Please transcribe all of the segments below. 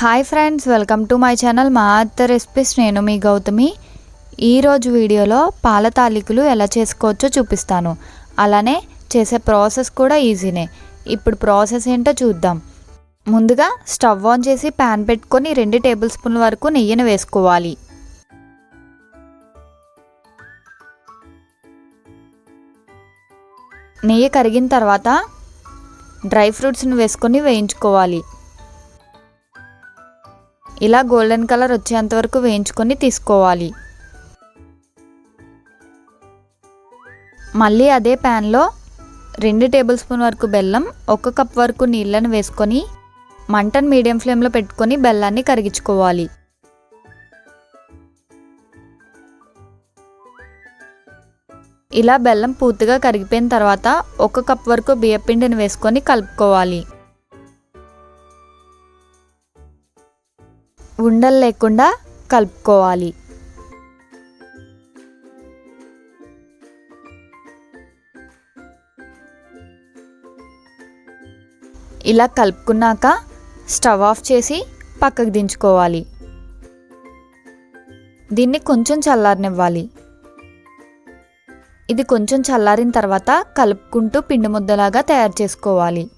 Hi friends welcome to my channel మా అత్త recipes నేను మీ గౌతమి. ఈరోజు వీడియోలో పాల తాలికలు ఎలా చేసుకోవచ్చో చూపిస్తాను. అలానే చేసే ప్రాసెస్ కూడా ఈజీనే ఇప్పుడు ప్రాసెస్ ఏంటో చూద్దాం. ముందుగా స్టవ్ ఆన్ చేసి ప్యాన్ పెట్టుకొని రెండు టేబుల్ స్పూన్ల వరకు నెయ్యిని వేసుకోవాలి. నెయ్యి కరిగిన తర్వాత డ్రై ఫ్రూట్స్ని వేసుకొని వేయించుకోవాలి. ఇలా గోల్డెన్ కలర్ వచ్చేంత వరకు వేయించుకొని తీసుకోవాలి. మళ్ళీ అదే ప్యాన్లో రెండు టేబుల్ స్పూన్ వరకు బెల్లం ఒక కప్ వరకు నీళ్ళను వేసుకొని మంటను మీడియం ఫ్లేమ్లో పెట్టుకొని బెల్లాన్ని కరిగించుకోవాలి. ఇలా బెల్లం పూర్తిగా కరిగిపోయిన తర్వాత ఒక కప్ వరకు బియ్యపిండిని వేసుకొని కలుపుకోవాలి. ఉండలు లేకుండా కలుపుకోవాలి. ఇలా కలుపుకున్నాక స్టవ్ ఆఫ్ చేసి పక్కకు దించుకోవాలి. దీన్ని కొంచెం చల్లారనివ్వాలి. ఇది కొంచెం చల్లారిన తర్వాత కలుపుకుంటూ పిండి ముద్దలాగా తయారు చేసుకోవాలి.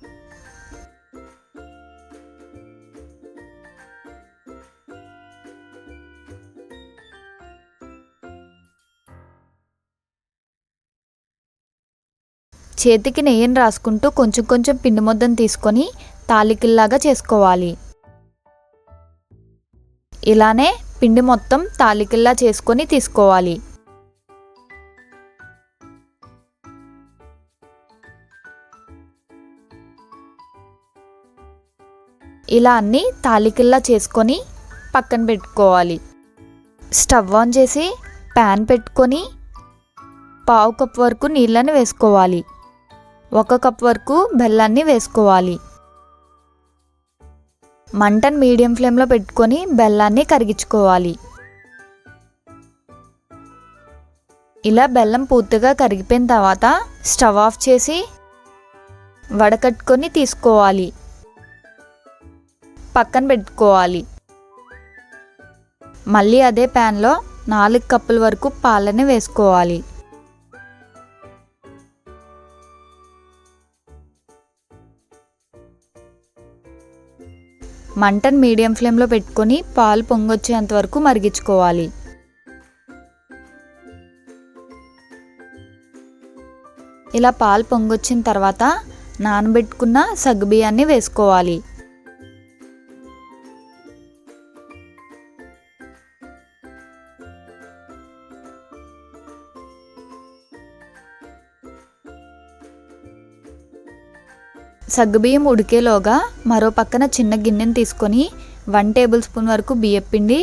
చేతికి నెయ్యిని రాసుకుంటూ కొంచెం కొంచెం పిండి ముద్దను తీసుకొని తాలికిల్లాగా చేసుకోవాలి. ఇలానే పిండి మొత్తం తాలికిల్లా చేసుకొని తీసుకోవాలి. ఇలా అన్నీ తాలికిల్లా చేసుకొని పక్కన పెట్టుకోవాలి. స్టవ్ ఆన్ చేసి ప్యాన్ పెట్టుకొని పావు కప్ వరకు నీళ్ళని వేసుకోవాలి. ఒక కప్ వరకు బెల్లాన్ని వేసుకోవాలి. మంటను మీడియం ఫ్లేమ్లో పెట్టుకొని బెల్లాన్ని కరిగించుకోవాలి. ఇలా బెల్లం పూర్తిగా కరిగిపోయిన తర్వాత స్టవ్ ఆఫ్ చేసి వడకట్టుకొని తీసుకోవాలి. పక్కన పెట్టుకోవాలి. మళ్ళీ అదే ప్యాన్లో నాలుగు కప్పుల వరకు పాలని వేసుకోవాలి. మంటను మీడియం ఫ్లేమ్లో పెట్టుకొని పాలు పొంగొచ్చేంత వరకు మరిగించుకోవాలి. ఇలా పాలు పొంగొచ్చిన తర్వాత నానబెట్టుకున్న సగ్గుబియ్యాన్ని వేసుకోవాలి. సగ్గుబియ్యం ఉడికేలోగా మరో పక్కన చిన్న గిన్నెను తీసుకొని వన్ టేబుల్ స్పూన్ వరకు బియ్యపిండి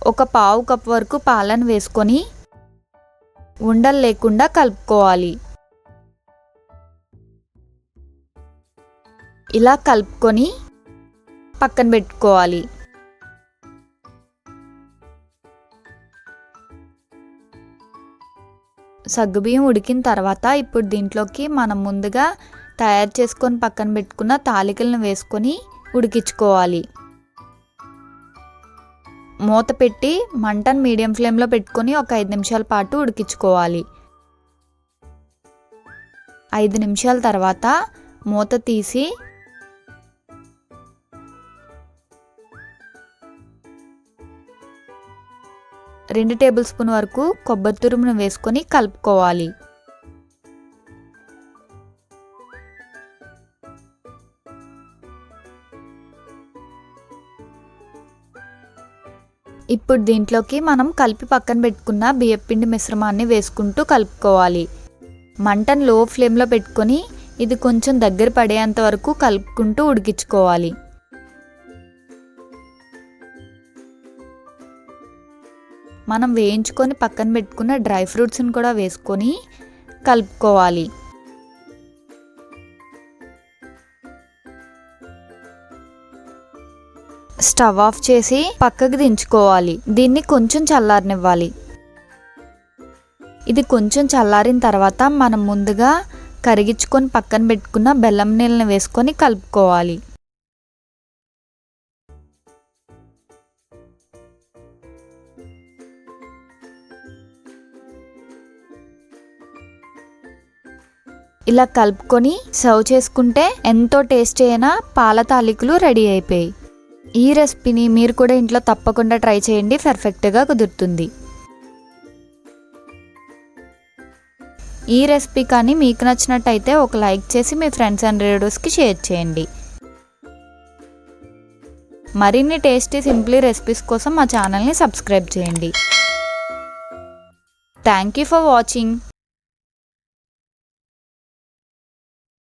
ఒక పావు కప్ వరకు పాలను వేసుకొని ఉండలు లేకుండా కలుపుకోవాలి. ఇలా కలుపుకొని పక్కన పెట్టుకోవాలి. సగ్గుబియ్యం ఉడికిన తర్వాత ఇప్పుడు దీంట్లోకి మనం ముందుగా తయారు చేసుకొని పక్కన పెట్టుకున్న తాలికలను వేసుకొని ఉడికించుకోవాలి. మూత పెట్టి మంటను మీడియం ఫ్లేమ్లో పెట్టుకొని ఒక ఐదు నిమిషాల పాటు ఉడికించుకోవాలి. ఐదు నిమిషాల తర్వాత మూత తీసి రెండు టేబుల్ స్పూన్ వరకు కొబ్బరి తురుమును వేసుకొని కలుపుకోవాలి. ఇప్పుడు దీంట్లోకి మనం కలిపి పక్కన పెట్టుకున్న బియ్యపిండి మిశ్రమాన్ని వేసుకుంటూ కలుపుకోవాలి. మంటను లో ఫ్లేమ్లో పెట్టుకొని ఇది కొంచెం దగ్గర పడేంత వరకు కలుపుకుంటూ ఉడికించుకోవాలి. మనం వేయించుకొని పక్కన పెట్టుకున్న డ్రై ఫ్రూట్స్ని కూడా వేసుకొని కలుపుకోవాలి. స్టవ్ ఆఫ్ చేసి పక్కకు దించుకోవాలి. దీన్ని కొంచెం చల్లారనివ్వాలి. ఇది కొంచెం చల్లారిన తర్వాత మనం ముందుగా కరిగించుకొని పక్కన పెట్టుకున్న బెల్లం నీళ్ళని వేసుకొని కలుపుకోవాలి. ఇలా కలుపుకొని సర్వ్ చేసుకుంటే ఎంతో టేస్టీ అయినా పాల తాలికలు రెడీ అయిపోయాయి. ఈ రెసిపీని మీరు కూడా ఇంట్లో తప్పకుండా ట్రై చేయండి పర్ఫెక్ట్గా కుదురుతుంది. ఈ రెసిపీ కానీ మీకు నచ్చినట్టయితే ఒక లైక్ చేసి మీ ఫ్రెండ్స్ అండ్ రిలేటివ్స్కి షేర్ చేయండి. మరిన్ని టేస్టీ సింప్లీ రెసిపీస్ కోసం మా ఛానల్ని సబ్స్క్రైబ్ చేయండి. Thank you for watching.